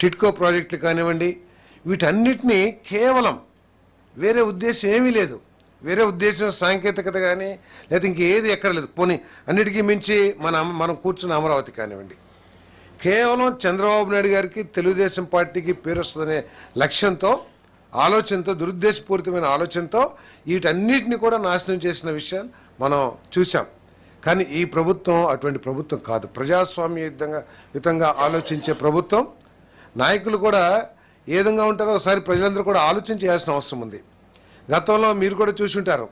టిట్కో ప్రాజెక్టులు కానివ్వండి వీటన్నిటినీ కేవలం వేరే ఉద్దేశం ఏమీ లేదు. వేరే ఉద్దేశం సాంకేతికత కానీ లేదా ఇంకేది ఎక్కడ లేదు. పోనీ అన్నిటికీ మించి మన మనం కూర్చున్న అమరావతి కానివ్వండి. కేవలం చంద్రబాబు నాయుడు గారికి తెలుగుదేశం పార్టీకి పేరు వస్తుందనే లక్ష్యంతో ఆలోచనతో దురుద్దేశపూరితమైన ఆలోచనతో వీటన్నిటిని కూడా నాశనం చేసిన విషయాలు మనం చూసాం కానీ ఈ ప్రభుత్వం అటువంటి ప్రభుత్వం కాదు. ప్రజాస్వామ్యయుతంగా యుతంగా ఆలోచించే ప్రభుత్వం నాయకులు కూడా ఏ విధంగా ఉంటారో ఒకసారి ప్రజలందరూ కూడా ఆలోచన చేయాల్సిన అవసరం ఉంది. గతంలో మీరు కూడా చూసి ఉంటారు.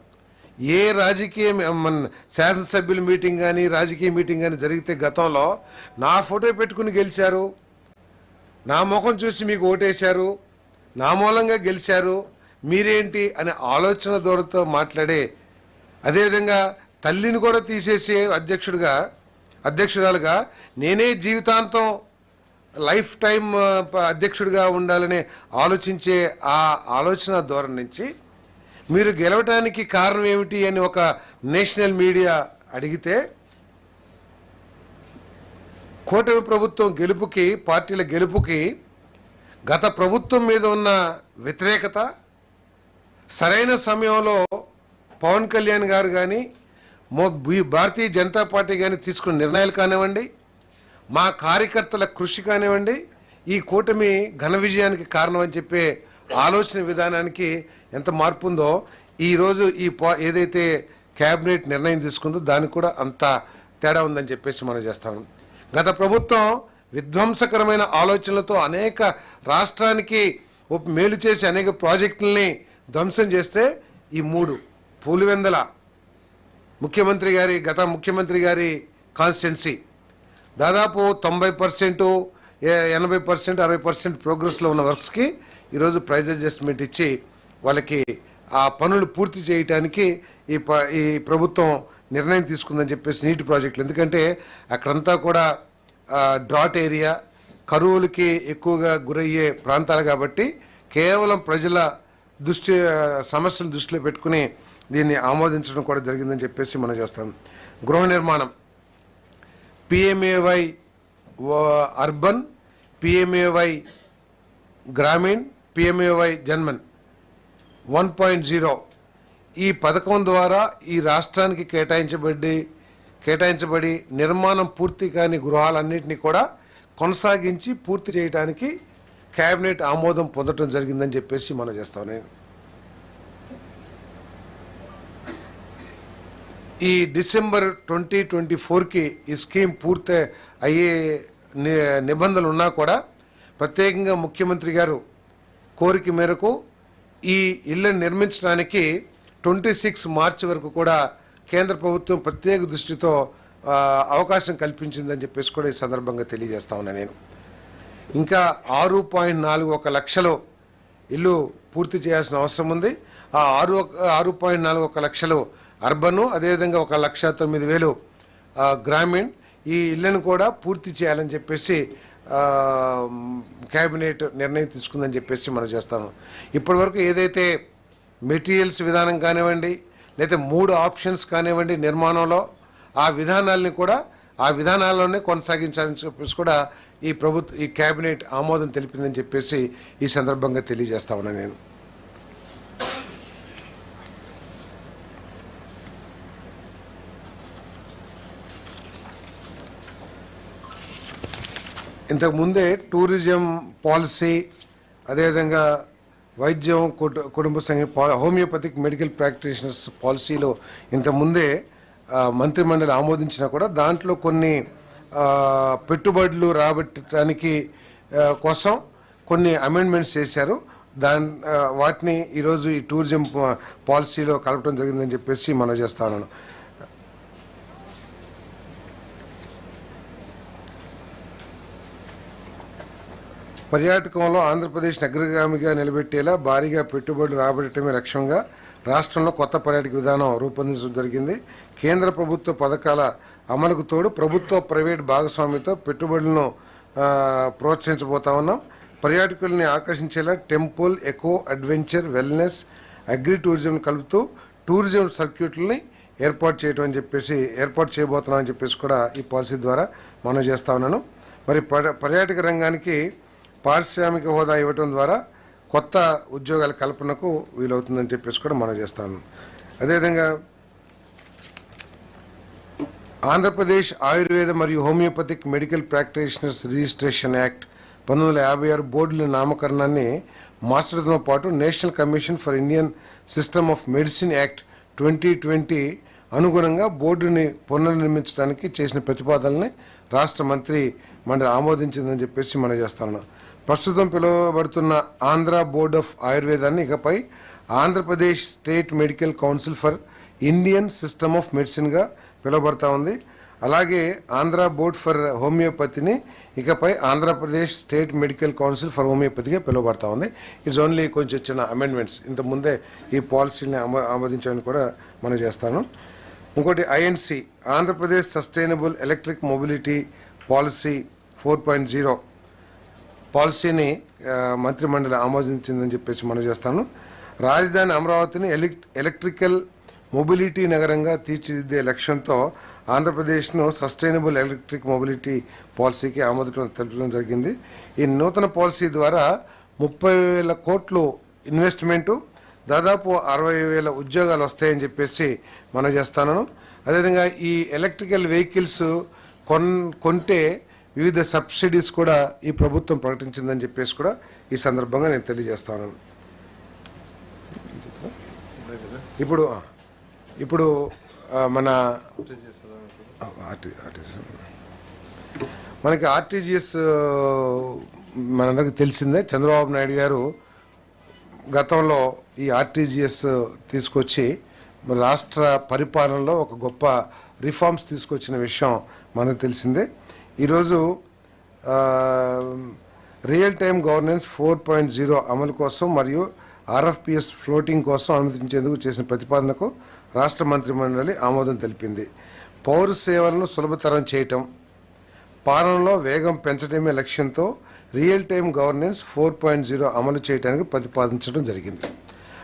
ఏ రాజకీయ మన శాసనసభ్యుల మీటింగ్ కానీ రాజకీయ మీటింగ్ కానీ జరిగితే గతంలో నా ఫోటో పెట్టుకుని గెలిచారు. నా ముఖం చూసి మీకు ఓటేశారు. నా మూలంగా గెలిచారు. మీరేంటి అనే ఆలోచన దూరతో మాట్లాడే అదేవిధంగా తల్లిని కూడా తీసేసే అధ్యక్షుడిగా అధ్యక్షురాలుగా నేనే జీవితాంతం లైఫ్ టైం అధ్యక్షుడిగా ఉండాలని ఆలోచించే ఆ ఆలోచన ధోరణి నుంచి మీరు గెలవటానికి కారణం ఏమిటి అని ఒక నేషనల్ మీడియా అడిగితే కూటమి ప్రభుత్వం గెలుపుకి పార్టీల గెలుపుకి గత ప్రభుత్వం మీద ఉన్న వ్యతిరేకత సరైన సమయంలో పవన్ కళ్యాణ్ గారు కానీ భారతీయ జనతా పార్టీ కానీ తీసుకున్న నిర్ణయాలు కానివ్వండి మా కార్యకర్తల కృషి కానివ్వండి ఈ కూటమి ఘన విజయానికి కారణం అని చెప్పే ఆలోచన విధానానికి ఎంత మార్పు ఉందో ఈరోజు ఈ పా ఏదైతే క్యాబినెట్ నిర్ణయం తీసుకుందో దానికి కూడా అంత తేడా ఉందని చెప్పేసి మనం చేస్తాము గత ప్రభుత్వం విధ్వంసకరమైన ఆలోచనలతో అనేక రాష్ట్రానికి మేలు చేసి అనేక ప్రాజెక్టుల్ని ధ్వంసం చేస్తే ఈ మూడు పూలివెందల ముఖ్యమంత్రి గారి గత ముఖ్యమంత్రి గారి కాన్స్టిట్యున్సీ దాదాపు తొంభై పర్సెంటు ఎనభై పర్సెంట్ అరవై పర్సెంట్ ప్రోగ్రెస్లో ఉన్న వర్క్స్కి ఈరోజు ప్రైజ్ అడ్జస్ట్మెంట్ ఇచ్చి వాళ్ళకి ఆ పనులు పూర్తి చేయటానికి ఈ ప ఈ ప్రభుత్వం నిర్ణయం తీసుకుందని చెప్పేసి నీటి ప్రాజెక్టులు. ఎందుకంటే అక్కడంతా కూడా డ్రాట్ ఏరియా కరువులకి ఎక్కువగా గురయ్యే ప్రాంతాలు కాబట్టి కేవలం ప్రజల దృష్టి సమస్యను సమస్యలు దృష్టిలో పెట్టుకుని దీన్ని ఆమోదించడం కూడా జరిగిందని చెప్పేసి మనం చేస్తాం. గృహ నిర్మాణం. PMAY urban PMAY Gramin PMAY Janman. One point zero ఈ పథకం ద్వారా ఈ రాష్ట్రానికి కేటాయించబడి కేటాయించబడి నిర్మాణం పూర్తి కాని గృహాలన్నింటినీ కూడా కొనసాగించి పూర్తి చేయడానికి కేబినెట్ ఆమోదం పొందడం జరిగిందని చెప్పేసి మనం చేస్తాం నేను ఈ డిసెంబర్ ట్వంటీ ట్వంటీ ఫోర్కి ఈ స్కీమ్ పూర్తి అయ్యే నిబంధనలు ఉన్నా కూడా ప్రత్యేకంగా ముఖ్యమంత్రి గారు కోరిక మేరకు ఈ ఇళ్ళని నిర్మించడానికి ట్వంటీ సిక్స్ మార్చి వరకు కూడా కేంద్ర ప్రభుత్వం ప్రత్యేక దృష్టితో అవకాశం కల్పించిందని చెప్పేసి కూడా ఈ సందర్భంగా తెలియజేస్తా ఉన్నా నేను. ఇంకా ఆరు పాయింట్ నాలుగు ఒక లక్షలు ఇల్లు పూర్తి చేయాల్సిన అవసరం ఉంది. ఆ ఆరు ఆరు పాయింట్ నాలుగు ఒక లక్షలు అర్బను అదేవిధంగా ఒక లక్ష తొమ్మిది వేలు గ్రామీణ్ ఈ ఇళ్ళను కూడా పూర్తి చేయాలని చెప్పేసి క్యాబినెట్ నిర్ణయం తీసుకుందని చెప్పేసి మనం చేస్తాము. ఇప్పటివరకు ఏదైతే మెటీరియల్స్ విధానం కానివ్వండి లేదా మూడు ఆప్షన్స్ కానివ్వండి నిర్మాణంలో ఆ విధానాల్ని కూడా ఆ విధానాల్లోనే కొనసాగించాలని చెప్పేసి కూడా ఈ ప్రభుత్వ ఈ కేబినెట్ ఆమోదం తెలిపిందని చెప్పేసి ఈ సందర్భంగా తెలియజేస్తా ఉన్నాను నేను. ఇంతకు ముందే టూరిజం పాలసీ అదేవిధంగా వైద్యం కుటు- కుటుంబ సంఘ హోమియోపతిక్ మెడికల్ ప్రాక్టీషనర్స్ పాలసీలో ఇంతకుముందే మంత్రిమండలి ఆమోదించినా కూడా దాంట్లో కొన్ని పెట్టుబడులు రాబట్టడానికి కోసం కొన్ని అమెండ్మెంట్స్ చేశారు. దాని వాటిని ఈరోజు ఈ టూరిజం పాలసీలో కలపడం జరిగిందని చెప్పేసి మనం చేస్తాను పర్యాటకంలో ఆంధ్రప్రదేశ్ అగ్రగామిగా నిలబెట్టేలా భారీగా పెట్టుబడులు రాబట్టడమే లక్ష్యంగా రాష్ట్రంలో కొత్త పర్యాటక విధానం రూపొందించడం జరిగింది. కేంద్ర ప్రభుత్వ పథకాల అమలుకు తోడు ప్రభుత్వ ప్రైవేట్ భాగస్వామ్యంతో పెట్టుబడులను ప్రోత్సహించబోతా ఉన్నాం. పర్యాటకుల్ని ఆకర్షించేలా temple eco adventure wellness agri tourism కలుపుతూ టూరిజం సర్క్యూట్లని ఏర్పాటు చేయటం అని చెప్పేసి ఏర్పాటు చేయబోతున్నాం అని చెప్పేసి కూడా ఈ పాలసీ ద్వారా మనం చేస్తా ఉన్నాను. మరి పర్యాటక రంగానికి పారిశ్రామిక హోదా ఇవ్వటం ద్వారా కొత్త ఉద్యోగాల కల్పనకు వీలవుతుందని చెప్పేసి కూడా మనం చేస్తాను. అదేవిధంగా ఆంధ్రప్రదేశ్ ఆయుర్వేద మరియు homeopathic medical practitioners registration act పంతొమ్మిది వందల యాభై ఆరు బోర్డుల నామకరణాన్ని మార్చడంతో పాటు national commission for Indian system of medicine act twenty twenty అనుగుణంగా బోర్డుని పునర్నిర్మించడానికి చేసిన ప్రతిపాదనని రాష్ట్ర మంత్రి మండలి ఆమోదించిందని చెప్పేసి మనం చేస్తున్నాం ప్రస్తుతం పిలువబడుతున్న ఆంధ్ర బోర్డ్ ఆఫ్ ఆయుర్వేదాన్ని ఇకపై Andhra Pradesh state medical council for Indian system of మెడిసిన్గా పిలువబడతా ఉంది. అలాగే ఆంధ్ర బోర్డ్ ఫర్ హోమియోపతిని ఇకపై Andhra Pradesh state medical council for హోమియోపతిగా పిలువబడతా ఉంది. ఇట్స్ ఓన్లీ కొంచెం చిన్న అమెండ్మెంట్స్. ఇంతకుముందే ఈ పాలసీని ఆమోదించాలని కూడా మనం చేస్తాను. ఇంకోటి INC Andhra Pradesh sustainable electric mobility policy four point zero పాలసీని మంత్రిమండలి ఆమోదించిందని చెప్పేసి మనం చేస్తాను. రాజధాని అమరావతిని ఎలక్ట్రికల్ మొబిలిటీ నగరంగా తీర్చిదిద్దే లక్ష్యంతో ఆంధ్రప్రదేశ్ను సస్టైనబుల్ ఎలక్ట్రిక్ మొబిలిటీ పాలసీకి ఆమోదం తెలపడం జరిగింది. ఈ నూతన పాలసీ ద్వారా ముప్పై వేల కోట్లు ఇన్వెస్ట్మెంటు దాదాపు అరవై వేల ఉద్యోగాలు వస్తాయని చెప్పేసి మనం చేస్తాను. అదేవిధంగా ఈ ఎలక్ట్రికల్ వెహికల్స్ కొన్ కొంటే వివిధ సబ్సిడీస్ కూడా ఈ ప్రభుత్వం ప్రకటించిందని చెప్పేసి కూడా ఈ సందర్భంగా నేను తెలియజేస్తాను ఇప్పుడు ఇప్పుడు మన ఆర్టీ- మనకి ఆర్టీజీఎస్ మనందరికీ తెలిసిందే చంద్రబాబు నాయుడు గారు గతంలో ఈ ఆర్టీజీఎస్ తీసుకొచ్చి రాష్ట్ర పరిపాలనలో ఒక గొప్ప రిఫార్మ్స్ తీసుకొచ్చిన విషయం మనకు తెలిసిందే. ఈరోజు real time governance four point zero అమలు కోసం మరియు ఆర్ఎఫ్పిఎస్ ఫ్లోటింగ్ కోసం అనుమతించేందుకు చేసిన ప్రతిపాదనకు రాష్ట్ర మంత్రి మండలి ఆమోదం తెలిపింది. పౌర సేవలను సులభతరం చేయటం పాలనలో వేగం పెంచడమే లక్ష్యంతో real time governance four point zero అమలు చేయడానికి ప్రతిపాదించడం జరిగింది.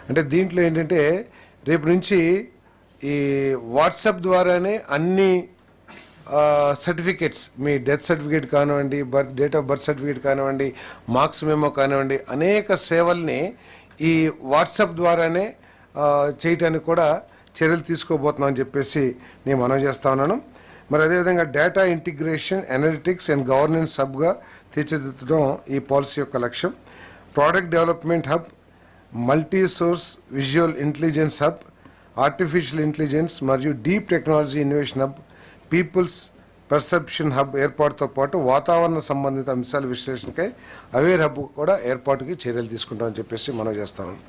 అంటే దీంట్లో ఏంటంటే రేపు నుంచి ఈ వాట్సాప్ ద్వారానే అన్ని సర్టిఫికేట్స్ మీ డెత్ సర్టిఫికేట్ కానివ్వండి birth date of birth certificate కానివ్వండి మార్క్స్ మేమో కానివ్వండి అనేక సేవల్ని ఈ వాట్సాప్ ద్వారానే చేయటానికి కూడా చర్యలు తీసుకోబోతున్నాం అని చెప్పేసి నేను మనం చేస్తా ఉన్నాను. మరి అదేవిధంగా data integration analytics and governance హబ్గా తీర్చిదిద్దడం ఈ పాలసీ యొక్క లక్ష్యం. Product development hub multi source visual intelligence hub artificial intelligence మరియు deep technology innovation hub people's perception hub ఏర్పాటుతో పాటు వాతావరణ సంబంధిత అంశాల విశ్లేషణకై అవేర్ హబ్ కూడా ఏర్పాటుకి చర్యలు తీసుకుంటామని చెప్పేసి మనం చేస్తాను.